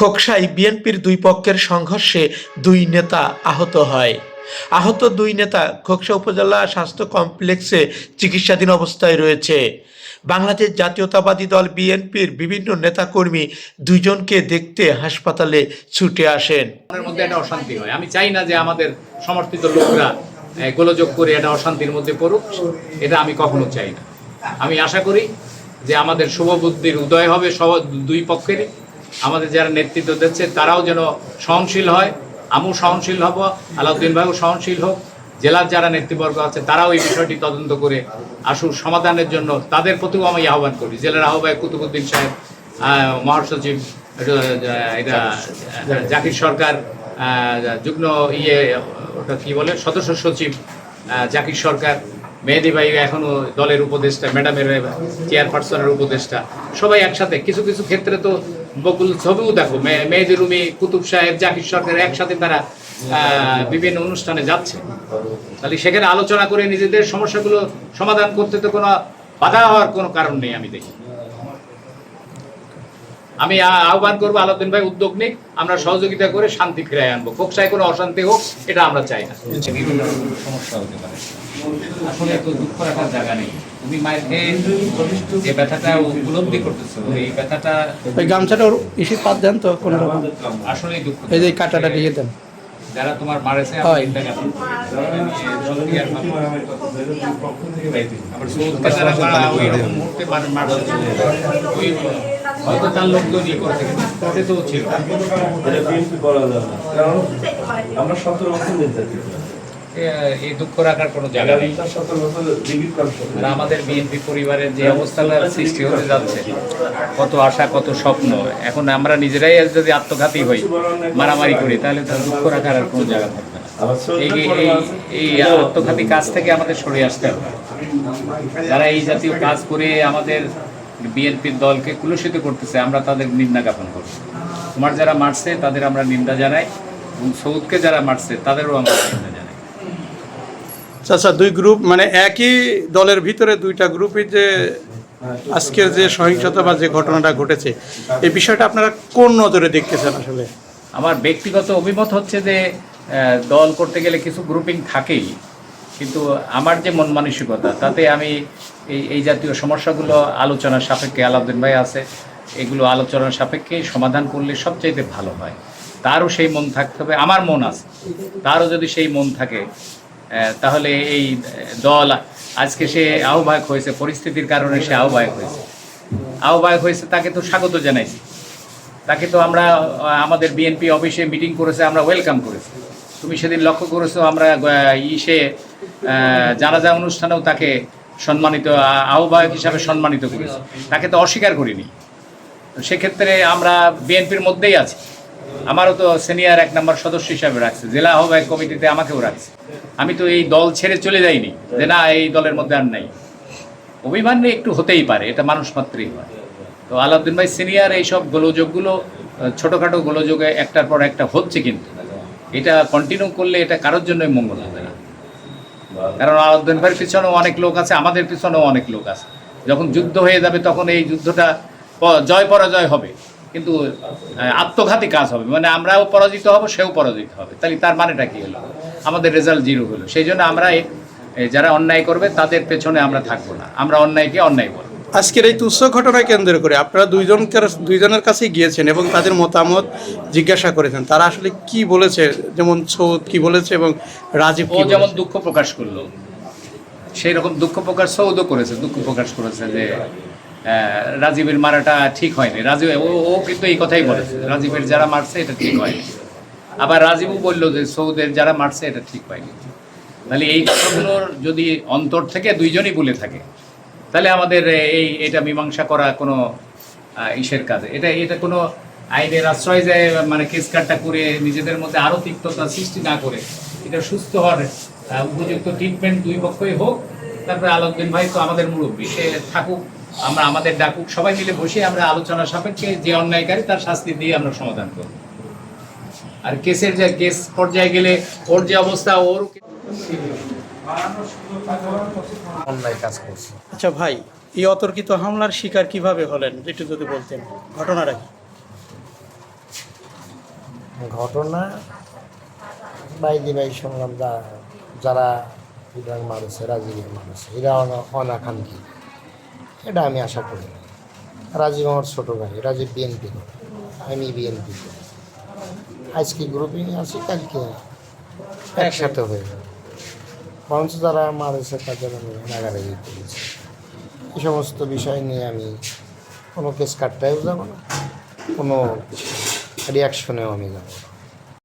খোকসায় বিএনপির দুই পক্ষের সংঘর্ষে দুই নেতা আহত হয়। আহত দুই নেতা খোকসা উপজেলা স্বাস্থ্য কমপ্লেক্সে চিকিৎসাধীন অবস্থায় রয়েছে। বাংলাদেশ জাতীয়তাবাদী দল বিএনপির বিভিন্ন নেতাকর্মী দুইজনকে দেখতে হাসপাতালে ছুটে আসেন। মধ্যে একটা অশান্তি হয়। আমি চাই না যে আমাদের সমর্থিত লোকরা গোলযোগ করে এটা অশান্তির মধ্যে পড়ুক, এটা আমি কখনো চাই না। আমি আশা করি যে আমাদের শুভবুদ্ধির উদয় হবে সব দুই পক্ষেরই। আমাদের যারা নেতৃত্ব দিচ্ছে তারাও যেন সহনশীল হয়। আমিও সহনশীল হব আলাউদ্দিন ভাইও সহনশীল হোক। জেলার যারা নেতৃবর্গ আছে তারাও এই বিষয়টি তদন্ত করে আসুক সমাধানের জন্য তাদের প্রতিও আমি আহ্বান করি। জেলার আহ্বায়ক কুতুবুদ্দিন সাহেব মহাসচিব এটা, জাকির সরকার যুগ্ম ইয়ে ওটা কি বলে সদস্য সচিব জাকির সরকার মেহেদি ভাই এখনও দলের উপদেষ্টা ম্যাডামের চেয়ারপারসনের উপদেষ্টা সবাই একসাথে। কিছু কিছু ক্ষেত্রে তো বকুল ছবিও দেখো, মে- মেহেদি রুমি, কুতুব সাহেব, জাকির সরকার একসাথে তারা বিভিন্ন অনুষ্ঠানে যাচ্ছে। তাহলে সেখানে আলোচনা করে নিজেদের সমস্যাগুলো সমাধান করতে তো কোনো বাধা হওয়ার কোনো কারণ নেই, আমি দেখি। আমি আহ্বান করব আলাউদ্দিন ভাই, উদ্যোগ নিক, আমরা সহযোগিতা করে শান্তি ফিরাই আনব। কোকসায় কোনো অশান্তি হোক, এটা আমরা চাই না। বিভিন্ন সমস্যা হতে পারে। আসলে তো দুঃখ রাখার জায়গা নেই। তুমি মায়ের খেয়ে যে ব্যথাটা উপলব্ধি করতেছো এই ব্যথাটা ওই গামছাটা ওর ইসি পাত দেন তো কোনো রকম। আসলে দুঃখ এই যে কাটাটা দিয়ে দেন। যারা তোমার মারেছে হয়। যারা মারা ওই রকম মুহূর্তে মারছে, ওই হয়তো তার লোকজন ইয়ে কিন্তু স্পটে তো ছিল। করা আমরা সতেরো বছর এই দুঃখ রাখার কোনো জায়গা নেই। তার আর আমাদের বিএনপি পরিবারের যে অবস্থাটা সৃষ্টি হতে যাচ্ছে কত আশা কত স্বপ্ন এখন আমরা নিজেরাই যদি আত্মঘাতী হই মারামারি করি তাহলে তো দুঃখ রাখার আর কোনো জায়গা থাকবে না। এই এই আত্মঘাতী কাজ থেকে আমাদের সরে আসতে হবে। যারা এই জাতীয় কাজ করে আমাদের বিএনপির দলকে কুলুষিত করতেছে আমরা তাদের নিন্দা জ্ঞাপন করছি তোমার যারা মারছে তাদের আমরা নিন্দা জানাই এবং সৌদকে যারা মারছে তাদেরও আমরা নিন্দা আচ্ছা দুই গ্রুপ মানে একই দলের ভিতরে দুইটা গ্রুপের যে আজকের যে সহিংসতা বা যে ঘটনাটা ঘটেছে, এই বিষয়টা আপনারা কোন নজরে দেখতেছেন আসলে? আমার ব্যক্তিগত অভিমত হচ্ছে যে দল করতে গেলে কিছু গ্রুপিং থাকেই, কিন্তু আমার যে মন মানসিকতা, তাতে আমি এই এই জাতীয় সমস্যাগুলো আলোচনার সাপেক্ষে, আলাউদ্দিন ভাই আছে, এগুলো আলোচনার সাপেক্ষে সমাধান করলে সবচাইতে ভালো হয়। তারও সেই মন থাকতে হবে, আমার মন আছে। তারও যদি সেই মন থাকে তাহলে এই দল আজকে সে আহ্বায়ক হয়েছে, পরিস্থিতির কারণে সে আহ্বায়ক হয়েছে। আহ্বায়ক হয়েছে, তাকে তো স্বাগত জানাইছি। তাকে তো আমরা আমাদের বিএনপি অফিসে মিটিং করেছে, আমরা ওয়েলকাম করেছি। তুমি সেদিন লক্ষ্য করেছ, আমরা ইসে জানাজা অনুষ্ঠানেও তাকে সম্মানিত আহ্বায়ক হিসাবে সম্মানিত করেছি। তাকে তো অস্বীকার করিনি। সেক্ষেত্রে আমরা বিএনপির মধ্যেই আছি। আমারও তো সিনিয়র এক নম্বর সদস্য হিসাবে রাখছে। জেলা আহ্বায়ক কমিটিতে আমাকেও রাখছে। আমি তো এই দল ছেড়ে চলে যাইনি যে না, এই দলের মধ্যে আর নাই। অভিমান একটু হতেই পারে, এটা মানুষ মাত্রই হয়। তো আলাউদ্দিন ভাই সিনিয়র এইসব গোলযোগগুলো ছোটোখাটো গোলযোগে একটার পর একটা হচ্ছে কিন্তু। এটা কন্টিনিউ করলে এটা কারোর জন্যই মঙ্গল হবে না। কারণ আলাউদ্দিন ভাইয়ের পিছনেও অনেক লোক আছে, আমাদের পিছনেও অনেক লোক আছে। যখন যুদ্ধ হয়ে যাবে তখন এই যুদ্ধটা জয় পরাজয় হবে। কিন্তু আত্মঘাতী কাজ হবে। মানে আমরাও পরাজিত হব সেও পরাজিত হবে। তাহলে তার মানেটা কি হলো? আমাদের রেজাল্ট জিরো হলো। সেই জন্য আমরা যারা অন্যায় করবে তাদের পেছনে আমরা থাকব না। আমরা অন্যায়কে অন্যায় বলব। আজকের এই তুচ্ছ ঘটনা কেন্দ্র করে আপনারা দুইজনকে দুইজনের কাছে গিয়েছেন এবং তাদের মতামত জিজ্ঞাসা করেছেন। তারা আসলে কি বলেছে? যেমন সৌদ কি বলেছে এবং রাজীব ও যেমন দুঃখ প্রকাশ করল সেই রকম দুঃখ প্রকাশ সৌদও করেছে। দুঃখ প্রকাশ করেছে যে রাজীবের মারাটা ঠিক হয়নি। রাজীব, ও কিন্তু এই কথাই বলেছে, রাজীবের যারা মারছে এটা ঠিক হয়নি। আবার রাজীবও বলল যে সৌদের যারা মারছে এটা ঠিক হয়নি। তাহলে এই কথাগুলোর যদি অন্তর থেকে দুইজনই বলে থাকে, তাহলে আমাদের এই, এটা মীমাংসা করা কোনো ইসের কাজে। এটা এটা কোনো আইনের আশ্রয় যায় মানে কেস কাটটা করে নিজেদের মধ্যে আরও তিক্ততা সৃষ্টি না করে, এটা সুস্থ হওয়ার উপযুক্ত ট্রিটমেন্ট দুই পক্ষই হোক, তারপরে আলোকদিন ভাই তো আমাদের মুরব্বী, সে থাকুক। আমরা আমাদের ডাকুক সবাই মিলে বসে আমরা আলোচনা সাপেক্ষে যে অন্যায়কারী তার শাস্তি দিয়ে আমরা সমাধান করব। আর কেসের যে কেস পর্যায়ে গেলে ওর যে অবস্থা ওর অন্যায় কাজ করছে। আচ্ছা ভাই এই অতর্কিত হামলার শিকার কীভাবে হলেন? একটু যদি বলতেন। ঘটনাটা কি? ঘটনা বাইদি বাই শুনলাম যারা ইরান মারেছে রাজীবের মারেছে এরা অনা- অনাকাঙ্ক্ষী। এটা আমি আশা করি রাজীব আমার ছোটো ভাই, রাজীব বিএনপি আমি বিএনপি আজকে গ্রুপিং আছি কালকে একসাথে হয়ে যাবে। বরঞ্চ মারেছে তাদের আমি রাগারাগি করেছি এই সমস্ত বিষয় নিয়ে আমি কোনো কেস কাটতেও যাব না, কোনো রিয়াকশনেও আমি যাব না।